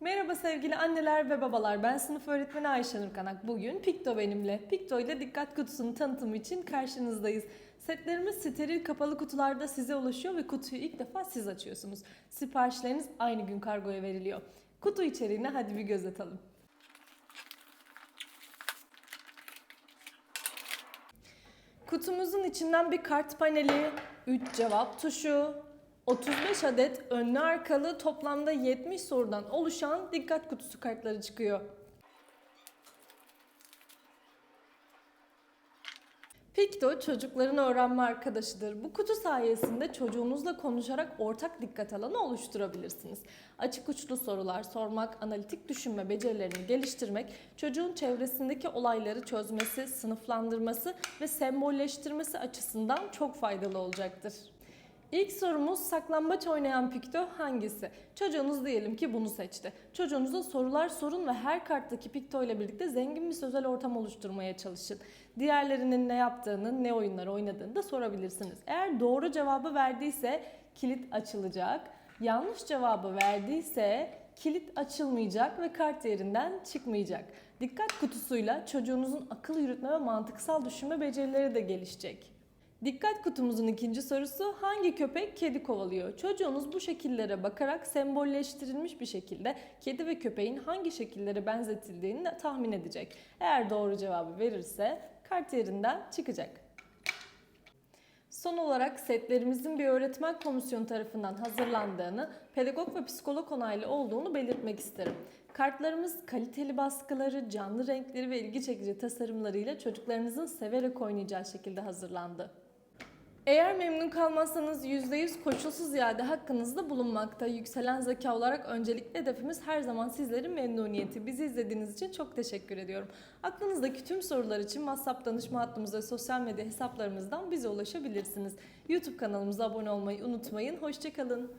Merhaba sevgili anneler ve babalar. Ben sınıf öğretmeni Ayşe Nur Kanak. Bugün Pikto benimle. Pikto ile dikkat kutusunun tanıtımı için karşınızdayız. Setlerimiz steril kapalı kutularda size ulaşıyor ve kutuyu ilk defa siz açıyorsunuz. Siparişleriniz aynı gün kargoya veriliyor. Kutu içeriğine hadi bir göz atalım. Kutumuzun içinden bir kart paneli, 3 cevap tuşu, 35 adet önlü arkalı toplamda 70 sorudan oluşan dikkat kutusu kartları çıkıyor. Pikto çocukların öğrenme arkadaşıdır. Bu kutu sayesinde çocuğunuzla konuşarak ortak dikkat alanı oluşturabilirsiniz. Açık uçlu sorular sormak, analitik düşünme becerilerini geliştirmek, çocuğun çevresindeki olayları çözmesi, sınıflandırması ve sembolleştirmesi açısından çok faydalı olacaktır. İlk sorumuz saklambaç oynayan pikto hangisi? Çocuğunuz diyelim ki bunu seçti. Çocuğunuza sorular sorun ve her karttaki pikto ile birlikte zengin bir sözel ortam oluşturmaya çalışın. Diğerlerinin ne yaptığını, ne oyunlar oynadığını da sorabilirsiniz. Eğer doğru cevabı verdiyse kilit açılacak. Yanlış cevabı verdiyse kilit açılmayacak ve kart yerinden çıkmayacak. Dikkat kutusuyla çocuğunuzun akıl yürütme ve mantıksal düşünme becerileri de gelişecek. Dikkat kutumuzun ikinci sorusu hangi köpek kedi kovalıyor? Çocuğunuz bu şekillere bakarak sembolleştirilmiş bir şekilde kedi ve köpeğin hangi şekillere benzetildiğini tahmin edecek. Eğer doğru cevabı verirse kart yerinden çıkacak. Son olarak setlerimizin bir öğretmen komisyonu tarafından hazırlandığını, pedagog ve psikolog onaylı olduğunu belirtmek isterim. Kartlarımız kaliteli baskıları, canlı renkleri ve ilgi çekici tasarımlarıyla çocuklarınızın severek oynayacağı şekilde hazırlandı. Eğer memnun kalmazsanız %100 koşulsuz iade hakkınızda bulunmakta. Yükselen zeka olarak öncelikli hedefimiz her zaman sizlerin memnuniyeti. Bizi izlediğiniz için çok teşekkür ediyorum. Aklınızdaki tüm sorular için WhatsApp danışma hattımızda ve sosyal medya hesaplarımızdan bize ulaşabilirsiniz. YouTube kanalımıza abone olmayı unutmayın. Hoşçakalın.